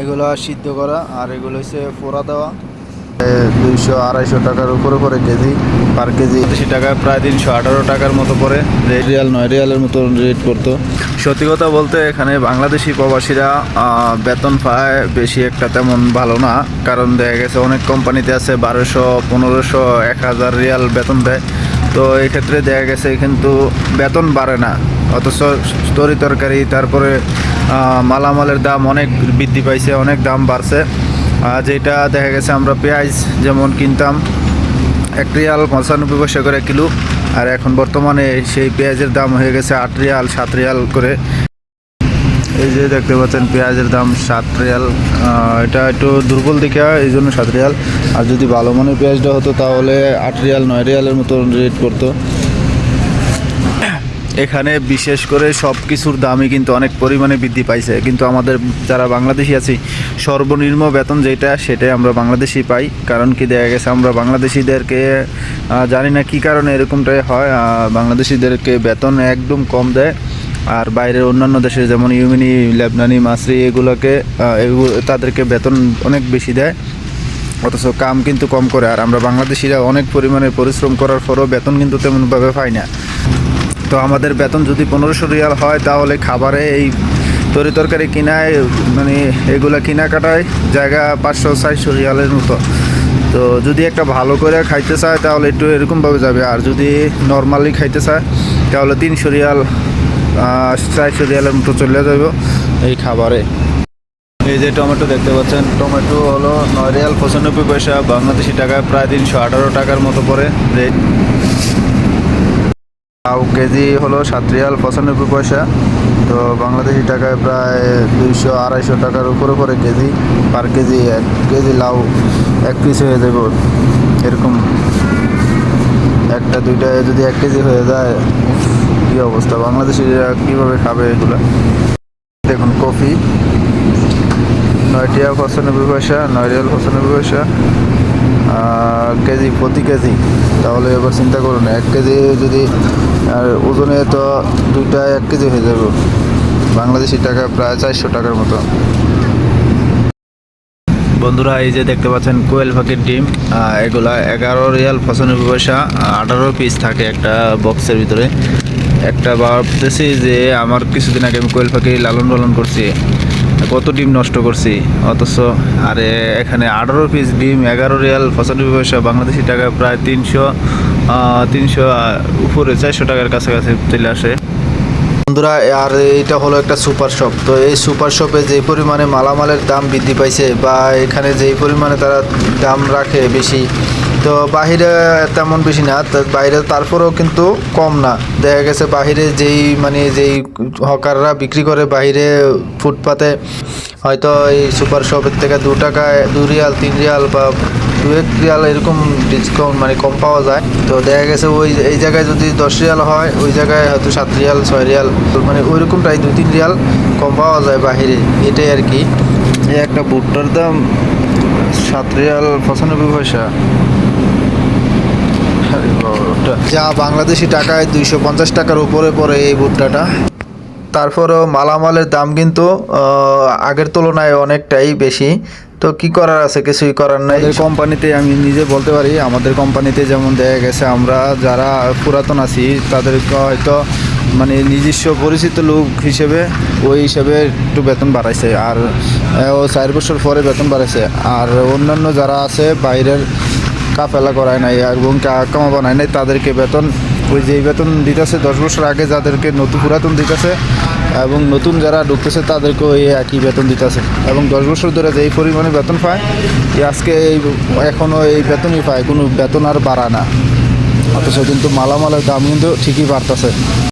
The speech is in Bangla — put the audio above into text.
এগুলো সিদ্ধ করা আর এগুলো হচ্ছে পোড়া দেওয়া। দুইশো আড়াইশো টাকার উপরে পরে কেজি পার কেজি। আশি টাকায় প্রায় তিনশো আঠারো টাকার মতো পরে। রেড রিয়াল নয় রিয়ালের মতো রেট করতো সত্যি কথা বলতে এখানে বাংলাদেশি প্রবাসীরা বেতন পায় বেশি একটা তেমন ভালো না। কারণ দেখা গেছে অনেক কোম্পানিতে আছে বারোশো পনেরোশো এক হাজার রিয়াল বেতন দেয়। তো এই ক্ষেত্রে দেখা গেছে কিন্তু বেতন বাড়ে না। অথচ তরি তরকারি তারপরে মালামালের দাম অনেক বৃদ্ধি পাইছে, অনেক দাম বাড়ছে। আর যেটা দেখা গেছে আমরা পেঁয়াজ যেমন কিনতাম, এক রিয়াল পঁচানব্বই পয়সা করে কিলো, আর এখন বর্তমানে সেই পেঁয়াজের দাম হয়ে গেছে আট রিয়াল, সাত রিয়াল করে। এই যে দেখতে পাচ্ছেন, পেঁয়াজের দাম সাত রিয়াল এটা একটু দুর্বল দিকে, এই জন্য সাত রিয়াল। আর যদি ভালো মানের পেঁয়াজটা হতো, তাহলে আট রিয়াল, নয় রিয়ালের মতো রেট করতো এখানে বিশেষ করে সব কিছুর দামই কিন্তু অনেক পরিমাণে বৃদ্ধি পাইছে। কিন্তু আমাদের যারা বাংলাদেশি আছি, সর্বনিম্ন বেতন যেটা, সেটাই আমরা বাংলাদেশি পাই। কারণ কি, দেখা গেছে আমরা বাংলাদেশিদেরকে জানি না কি কারণে এরকমটাই হয় বাংলাদেশিদেরকে বেতন একদম কম দেয়। আর বাইরের অন্যান্য দেশে যেমন ইউমিনি, লেবনানি, মাসরি, এগুলোকে এগুলো তাদেরকে বেতন অনেক বেশি দেয়। অথচ কাম কিন্তু কম করে। আর আমরা বাংলাদেশিরা অনেক পরিমাণে পরিশ্রম করার পরও বেতন কিন্তু তেমনভাবে পাই না। তো আমাদের বেতন যদি পনেরোশো রিয়াল হয়, তাহলে খাবারে এই তরি তরকারি কিনায় মানে এগুলা কেনাকাটায় জায়গা পাঁচশো চারশো রিয়ালের মতো। তো যদি একটা ভালো করে খাইতে চায়, তাহলে একটু এরকমভাবে যাবে। আর যদি নর্মালি খাইতে চায়, তাহলে তিনশো রিয়াল চারশো রিয়ালের মতো চলে যাবে এই খাবারে। এই যে টমেটো দেখতে পাচ্ছেন, টমেটো হলো নয় রিয়াল পঁচানব্বই পয়সা, বাংলাদেশি টাকায় প্রায় তিনশো আঠারো টাকার মতো পড়ে। রেট লাউ কেজি হলো সাত রিয়াল পঁচানব্বই পয়সা। তো বাংলাদেশি টাকায় প্রায় দুইশো আড়াইশো টাকার উপরে পরে কেজি, পার কেজি এক কেজি লাউ এক পিস হয়ে যাবে এরকম একটা, দুইটা যদি এক কেজি হয়ে যায়, কী অবস্থা? বাংলাদেশিরা কীভাবে খাবে এগুলো? দেখুন, কফি, নয় টিয়া পঁচানব্বই পয়সা, নয় রিয়াল পঁচানব্বই পয়সা। কেজি, প্রতি কেজি, তাহলে এবার চিন্তা করুন, এক কেজি যদি, আর ওজনে তো দুইটা এক কেজি হয়ে যাবে। বাংলাদেশি টাকা প্রায় চারশো টাকার মতো। বন্ধুরা, এই যে দেখতে পাচ্ছেন কোয়েল পাখির ডিম এগুলা এগারো রিয়াল পঁচানব্বই পয়সা, আঠারো পিস থাকে একটা বক্সের ভিতরে। একটা ভাবতেছি যে, আমার কিছুদিন আগে আমি কোয়েল পাখি লালন পালন করছি। কত ডিম নষ্ট করছি? অথচ, আরে, এখানে আঠারো পিস ডিম, এগারো রিয়াল, পঁচানব্বই পয়সা, বাংলাদেশি টাকা প্রায় তিনশো তিনশো উপরে চারশো টাকার কাছাকাছি চলে আসে। বন্ধুরা, আর এটা হলো একটা সুপার শপ। তো এই সুপার শপে যে পরিমাণে মালামালের দাম বৃদ্ধি পাইছে বা এখানে যেই পরিমাণে তারা দাম রাখে বেশি তো বাহিরে তেমন বেশি না বাইরে তারপরেও কিন্তু কম না। দেখা গেছে বাহিরে যেই মানে যেই হকাররা বিক্রি করে, বাহিরে ফুটপাতে হয়তো এই সুপার শপের থেকে দু টাকায় দু রিয়াল, তিন রিয়াল বা দু এক রিয়াল এরকম ডিসকাউন্ট মানে কম পাওয়া যায়। তো দেখা গেছে ওই এই জায়গায় যদি দশ রিয়াল হয়, ওই জায়গায় হয়তো সাত রিয়াল, ছয় রিয়াল মানে ওই রকমটাই দু তিন রিয়াল কম পাওয়া যায় বাহিরে, এটাই আর কি। একটা ভুট্টার দাম সাত রিয়াল পঁচানব্বই পয়সা। বাবা, যা বাংলাদেশি টাকায় দুইশো পঞ্চাশ টাকার উপরে পড়ে এই ভুট্টাটা। তারপরেও মালামালের দাম কিন্তু আগের তুলনায় অনেকটাই বেশি। তো কি করার আছে? কিছুই করার নাই। কোম্পানিতে আমি নিজে বলতে পারি আমাদের কোম্পানিতে যেমন দেখা গেছে আমরা যারা পুরাতন আছি তাদেরকে হয়তো মানে নিজস্ব পরিচিত লোক হিসেবে ওই হিসেবে একটু বেতন বাড়াইছে। আর ও চার বছর পরে বেতন বাড়াইছে। আর অন্যান্য যারা আছে বাইরের কাফেলা করায় নাই এবং কামা বানায় নাই। তাদেরকে বেতন, ওই যেই বেতন দিতেছে, দশ বছর আগে যাদেরকে নতুন পুরাতন দিতেছে এবং নতুন যারা ঢুকতেছে, তাদেরকে ওই একই বেতন দিতেছে। এবং দশ বছর ধরে যেই পরিমাণে বেতন পায় আজকে এই এখনও এই বেতনই পায়। কোনো বেতন আর বাড়া না। অথচ কিন্তু মালামালের দাম কিন্তু ঠিকই বাড়তেছে।